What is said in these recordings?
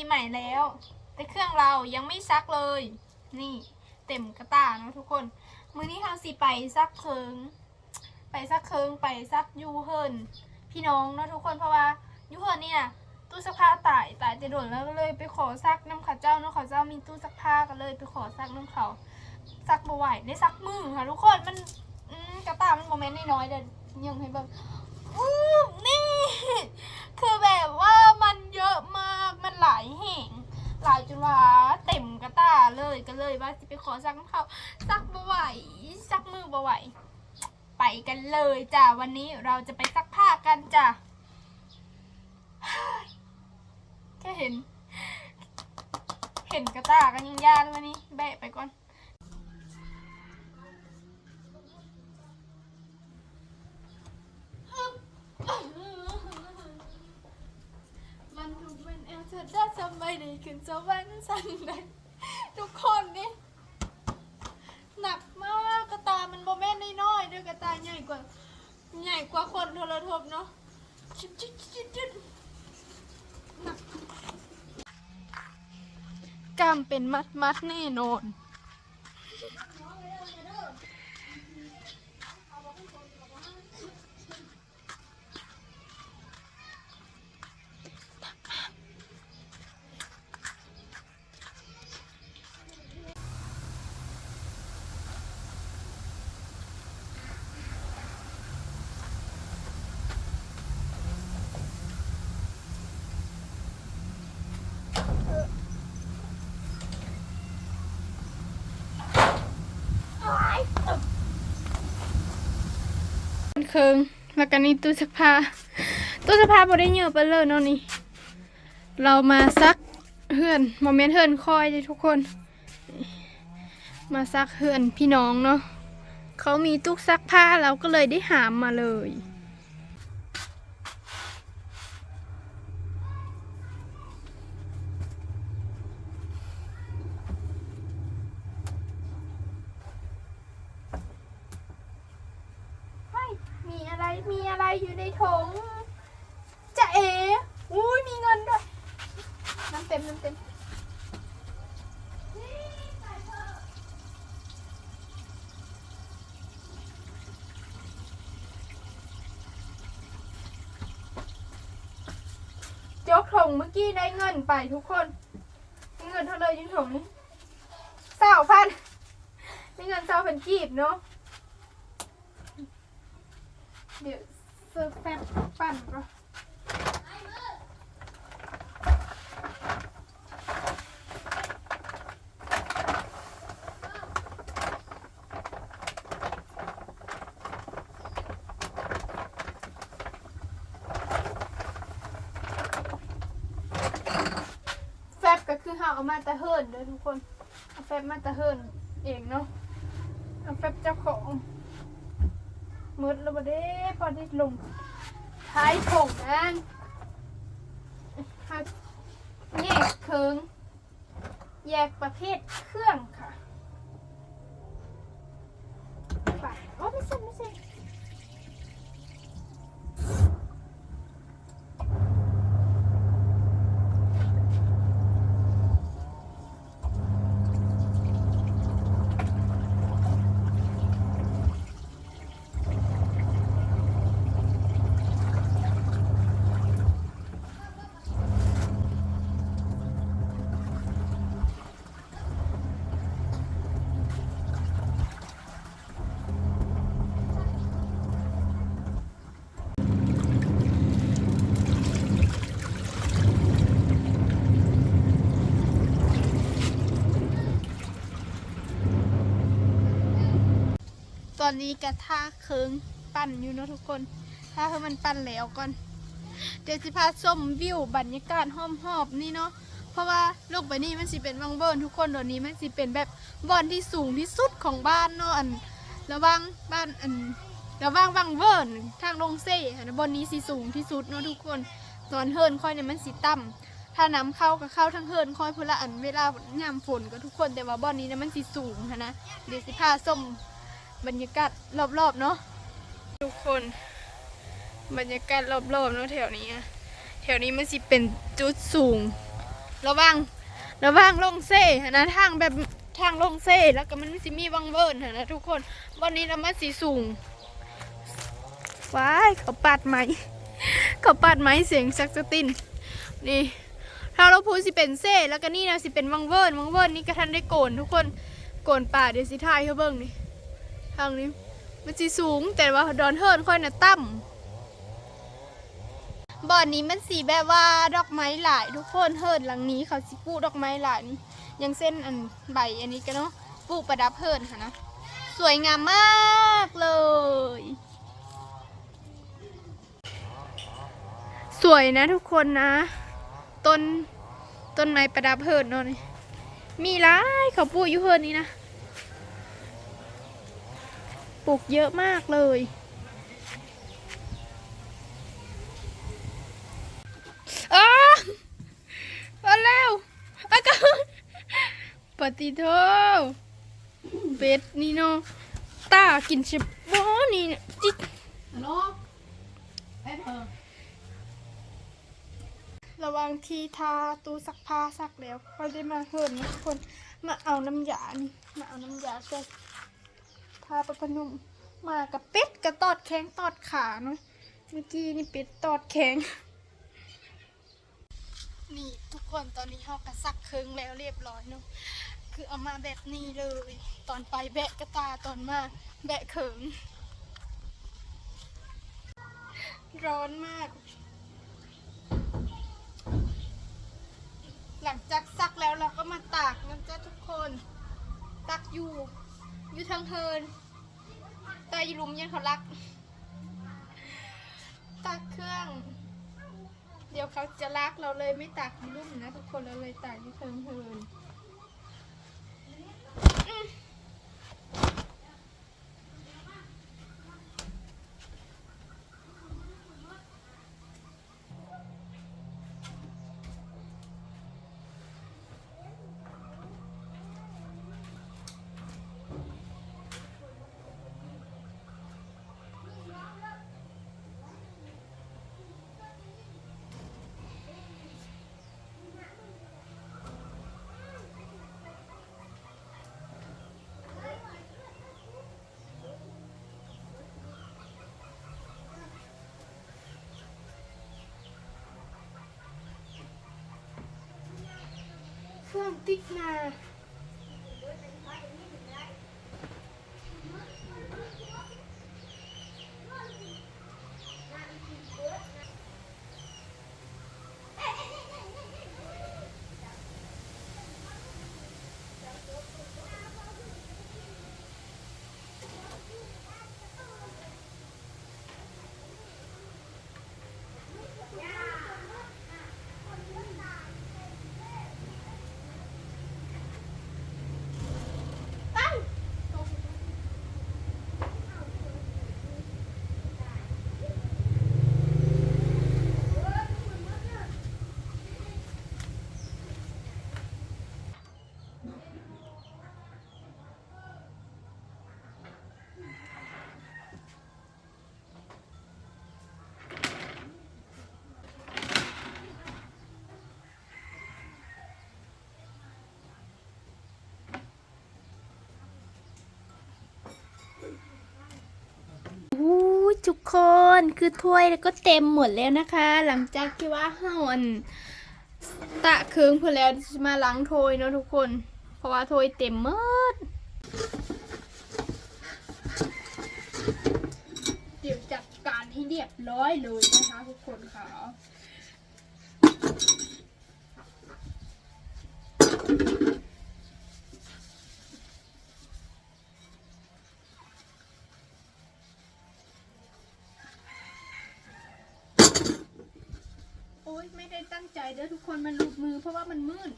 ปีใหม่แล้ว แต่เครื่องเรายังไม่ซักเลย นี่ เต็มกระตาเนะทุกคน มือนี้เราสิไปซักเคิง ไปซักเคิงไปซักยูเฮิร์นพี่น้องเนะทุกคนเพราะว่ายูเฮิร์นเนี่ยตู้ซักผ้าตายตายจะโดนแล้วก็เลยไปขอซักน้ำขาเจ้านอะเขาเจ้ามีตู้ซักผ้าก็เลย ไปขอซักน้ำเขาซักบ่ไหวได้ซักมือค่ะทุกคนมันมกระตามันโมเมนต์น้อยๆเดี๋ยวยังให้เบิ่งอู้นี่ คือแบบว่า หลายแห่งหลายจนว่าเต็มกระตาเลยก็เลยว่าจะไปขอซักน้ำเขาซักบ่ไหวซักมือบ่ไหวไปกันเลยจ้ะวันนี้เราจะไปซักผ้ากันจ้ะแค่เห็น เห็นกระตากันยังยากเลยวันนี้แบะไปก่อนทุกวันแอลเธอได้สบ จะวันสวรรค์สันใดทุกคนนี่หนักมากกระตามันโมเมนต์น้อยๆด้วยกระตาใหญ่กว่า ใหญ่กว่าคนโทรทบเนาะจุดจุดจุดจุดหนักกล้ามเป็นมัดมัดแน่นอน เคิงแล้วกันนี่ตู้ซักผ้าตู้ซักผ้าบ่ได้เยอะไปเลยเนาะนี่ เรามาซักเฮือนโมเมนต์เฮือนคอยเลยทุกคน มาซักเฮือนพี่น้องเนาะเขามีตู้ซักผ้าเราก็เลยได้หามมาเลย เฮ้ยมีอะไร มีอะไรอยู่ในถุงจะเอ๋อุ้ยมีเงินด้วย น้ำเต็มน้ำเต็ม ยกถุงเมื่อกี้ได้เงิ นไปทุกคน มีเงินเท่าเลยยังถุงนี้เศร้าพันมีเงินเศร้าพันกีบเนาะ เดี๋ยวซื้อแฟบปั่นก่อน คือเฮาเอามาตะเฮิรนเด้อทุกคนเอาแฟบมาตะเฮิรนเองเนาะเอาแฟบเจ้าของมืดแล้วบ่ได้พอได้ลงท้ายผงนั่นหักแยกเคิงแยกประเภทเครื่องค่ะไปโอ้ไม่ใช่ไม่ใช่ ตอนนี้กระทะเคิงปั่นอยู่เนะทุกคน ถ้าเพื่อมันปั่นแล้วก่อน เดี๋ยวสิพาส้มวิวบรรยากาศห้อมหอบนี่เนาะ เพราะว่าโลกใบนี้มันสิเป็นวังเบิร์นทุกคนเดี๋ยวนี้มันสิเป็นแบบบอนที่สูงที่สุดของบ้านเนาะอันระว่างบ้านอันระว่างวังเบิร์นทางลงเซ่อันบอนนี้สิสูงที่สุดเนาะทุกคนตอนเฮิร์นค่อยเนี่ยมันสิต่ำถ้าน้ำเข้าก็เข้าทั้งเฮิร์นค่อยพละอันเวลายามฝนก็ทุกคนแต่ว่าบอนนี้เนี่ยมันสิสูงนนะเดี๋ยวสิพาส้ม บรรยากาศรอบๆเนาะทุกคนบรรยากาศรอบๆเนาะแถวนี้แถวนี้มันสิเป็นจุดสูง ระวังระวังลงเซ่นะทางแบบทางลงเซ่แล้วก็มันสิมีวังเวิร์นนะทุกคนวันนี้เรามาสีสูงว้ายเขาปัดไหมเขาปัดไหมเสียงซักสตินนี่ทางเราพูดสิเป็นเซ่แล้วก็นี่นะสิเป็นวังเวิร์นวังเวิร์นนี่ก็ทันได้โกนทุกคนโกนป่าเดี๋ยวสิทายเขาเบิ่งนี่ ทางนี้ มันสิสูงแต่ว่าดอนเฮิร์นค่อยน่ะต่ำบ่อนนี้มันสีแบบว่าดอกไม้หลาย ทุกคนเฮิร์นหลังนี้เขาสิปลูกดอกไม้หลายนี่ยังเส้นอันใบอันนี้กันเนาะปลูกประดับเฮิร์นค่ะนะสวยงามมากเลย สวยนะทุกคนนะ ต้นต้นไม้ประดับเฮิร์นเนาะนี่มีหลายเขาปลูกอยู่เฮิร์นนี้นะ ปลูกเยอะมากเลยอ้ามาแล้วอากาปฏิโทเป็ดนี่เนาะตากินชิบบ่นี่เนี่ยจิฮัลโหลไปเถอะระวังทีทาตู้ซักผ้าซักแล้วก็ได้มาเฮิร์นนะทุกคนมาเอาน้ำยานี่มาเอาน้ำยาใส่ ทาปะพนุมมากับเป็ดกับตอดแข้งตอดขาเนาะเมื่อกี้นี่เป็ดตอดแข้งนี่ทุกคนตอนนี้เขากระซักเคืองแล้วเรียบร้อยเนาะคือเอามาแบบนี้เลย ตอนไปแบะกระตาตอนมาแบะเขิงร้อนมาก หลังจากซักแล้วเราก็มาตากนะจ๊ะทุกคนตากอยู่ อยู่ทางเฮิน แต่อยลุมยังเขารักตากเครื่อง เดี๋ยวเขาจะรักเราเลยไม่ตากลุ่มนะทุกคนเราเลยตากที่เพิงเพิน เค ทุกคนคือถ้วยแล้วก็เต็มหมดแล้วนะคะ หลังจากที่ว่าเฮาอันตะเคืองเพื่อแล้วจะมาล้างถ้วยเนาะทุกคน เพราะว่าถ้วยเต็มหมดเดี๋ยวจัดการให้เรียบร้อยเลยนะคะทุกคนค่ะ โอ๊ยไม่ได้ตั้งใจ เด้อทุกคนมันหลุดมือเพราะว่ามันมืด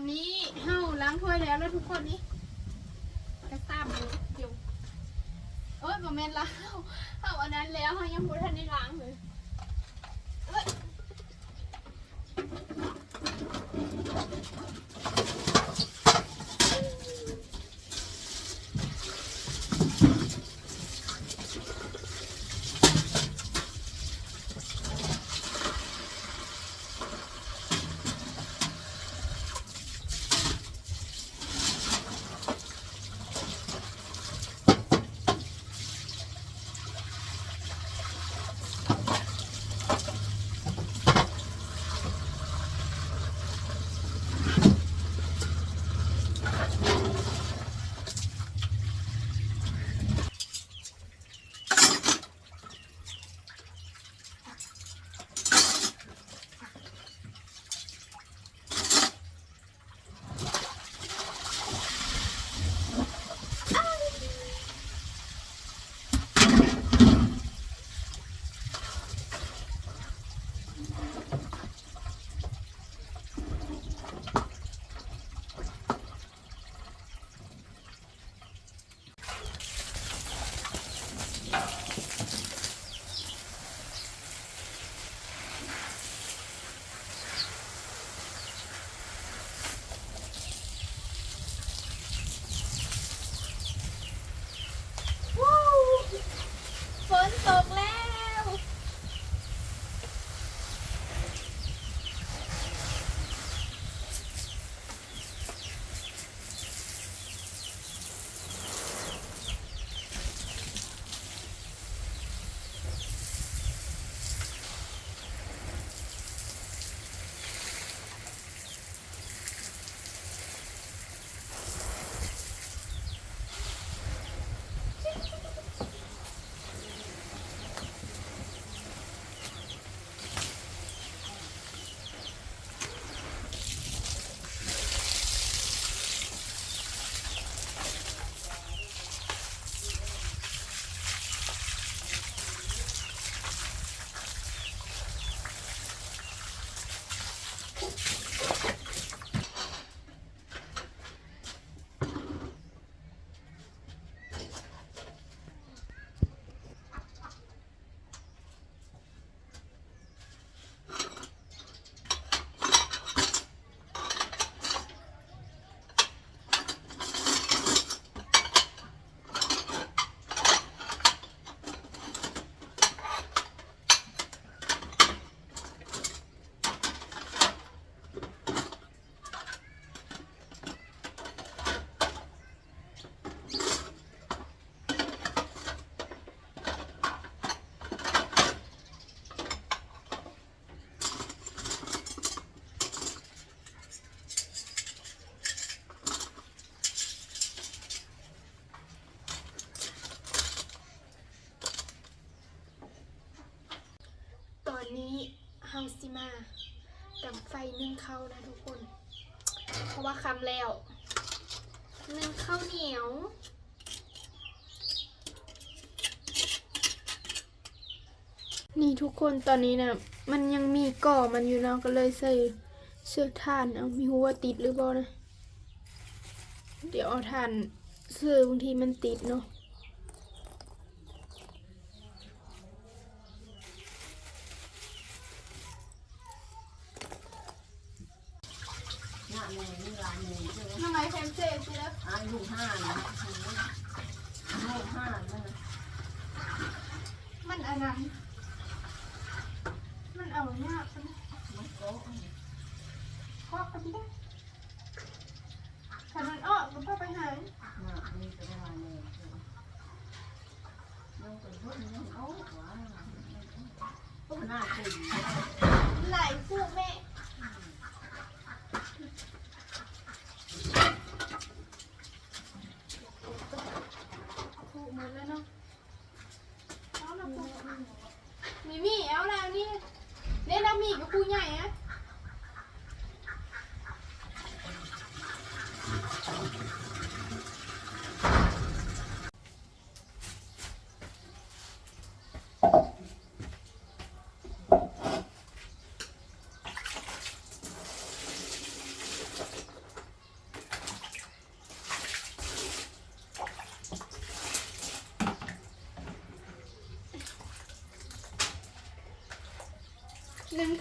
อนนี้เฮาล้างถ้วยแล้วแล้วทุกคนนี่ ไฟนึ่งข้าวนะทุกคน เพราะว่าคำแล้วนึ่งข้าวเหนียวนี่ทุกคนตอนนี้นะมันยังมีก่อมันอยู่เนาะก็เลยใส่เสื้อถ่านเอามีหัวาติดหรือเปล่านะ เดี๋ยวเอาถ่านเสื้อบางทีมันติดเนาะ หน้า มือนี่ลายมือใช่ไหมทำไมแฟมเซ่ไปแล้วอายุห้านะอายุห้านะมันอันนั้นมันเอายากใช่ไหม มันโต๊ะ คอกกันได้ถ้ามันออกก็พ่อไปหา หน้านี่จะได้ลายมือยังเป็นพวกนี้ยังเอาหวานหน้าติ่ง หลายคู่แม่คู่ห มดแล้วเนาะเอาละคู่มีมีเอาแล้วนี่เล่นแล้วมีกับคู่ใหญ่อะ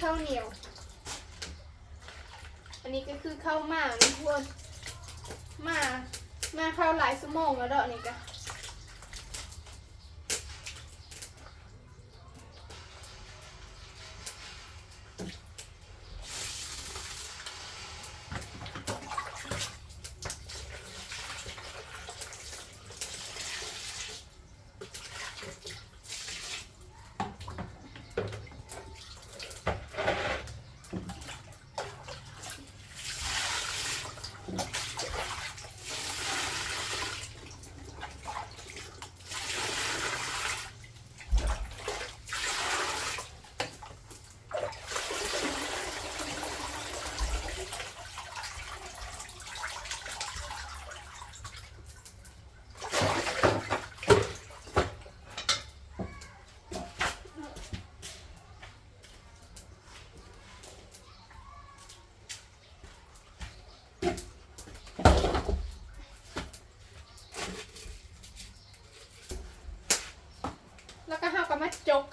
ข้าวเหนียว อันนี้ก็คือข้าวหมานะทุกคนมามาข้าวหลายสมองแล้วเด้อนี่ก็แล้วก็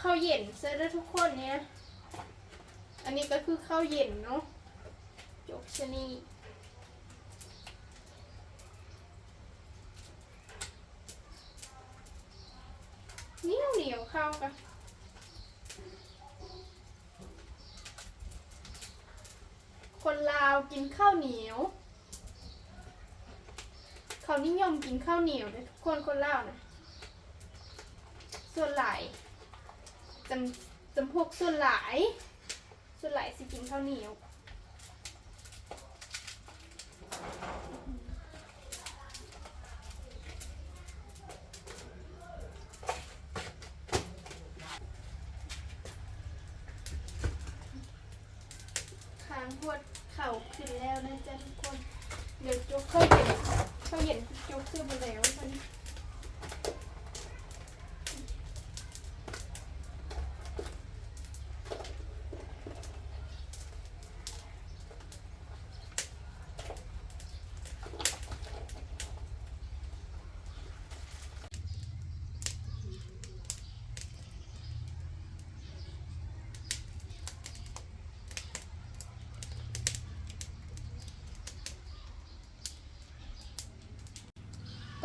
ข้าวเย็นเสร็จแล้วทุกคนเนี่ย อันนี้ก็คือข้าวเย็นเนาะจกชะนีเหนียวเหนียวข้าวกันคนลาวกินข้าวเหนียว เขานิยมกินข้าวเหนียวเลยทุกคนคนลาวนะส่วนหลาย จำจำพวกส่วนหลาย ส่วนหลายสิกินข้าวเหนียว ค้างพวดเข่าขึ้นแล้วนะจ๊ะทุกคน เดี๋ยวจุกข้าวเย็นข้าวเย็นจุกซื้อมาแล้วตอนนี้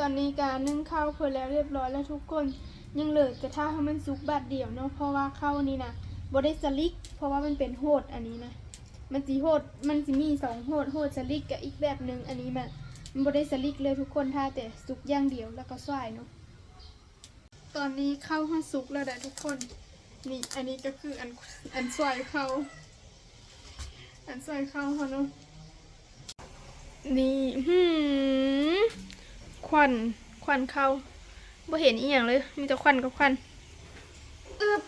ตอนนี้การนึ่งข้าวเพื่อแล้วเรียบร้อยแล้วทุกคนยังเหลือกระทะให้มันสุกบาดเดียวเนาะเพราะว่าข้าวนี้นะบได้สลิก เพราะว่ามันเป็นโหดอันนี้นะมันสีโหดมันจะมีสองโหดโหดสลิกกับอีกแบบหนึ่งอันนี้แบบมันบได้สลิกเลยทุกคนถ้าแต่สุกย่างเดียวแล้วก็สวายเนาะตอนนี้ข้าวห้าสุกแล้วนะทุกคนนี่อันนี้ก็คืออันอันสวายข้าวอันสวายข้าวเขาเนาะนี่หืม ควันควันเข้าบ่เห็นอีหยังเลย มีแต่ควันกับควันอึบ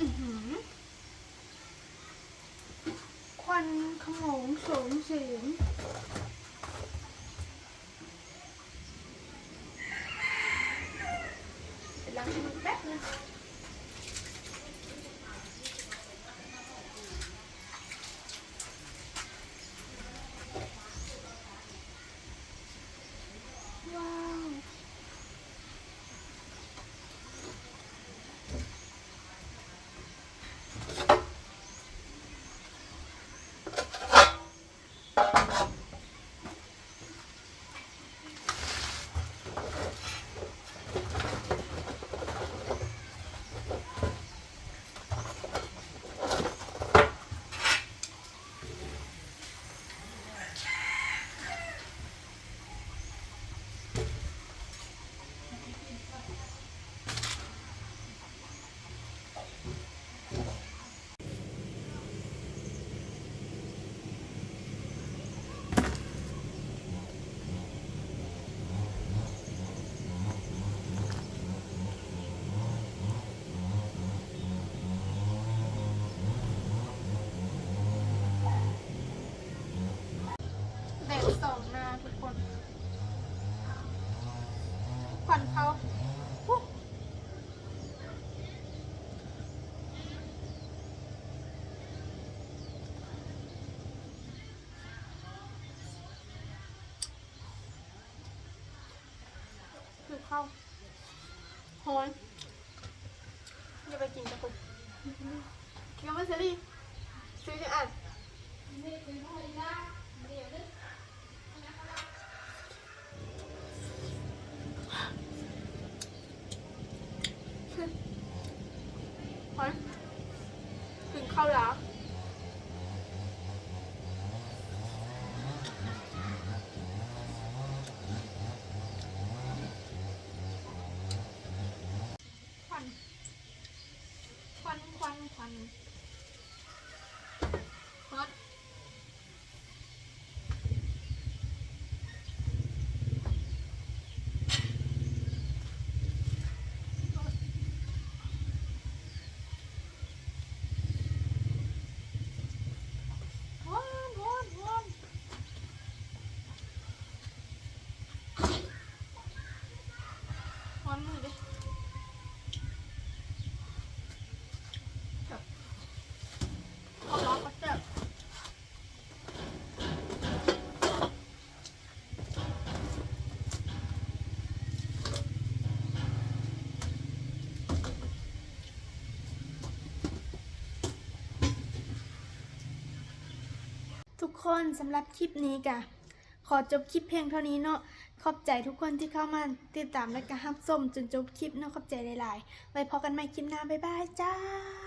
อื้อหือควันขโมงโสงเสียงเดี๋ยวล้างมือแป๊บนึง ว้าว แดดสองหน้าทุกคนควันเขาปุ๊บ ข้าวฮอนอย่าไปกินตะกุกเคี้ยวมาเซรี่ซื้อจะอ่านฮอนกินข้าวแล้ว ควัน ควัน ควัน ควันฮอตฮอนฮอนฮอนฮอนมือดิ เอาล็อกก็เจ็บทุก คนสำหรับคลิปนี้กะขอจบคลิปเพียงเท่านี้เนาะขอบใจทุกคนที่เข้ามาติดตามและก็รับชมจนจบคลิปเนาะขอบใจหลายๆไว้พอกันใหม่คลิปหน้าบ๊ายบายจ้า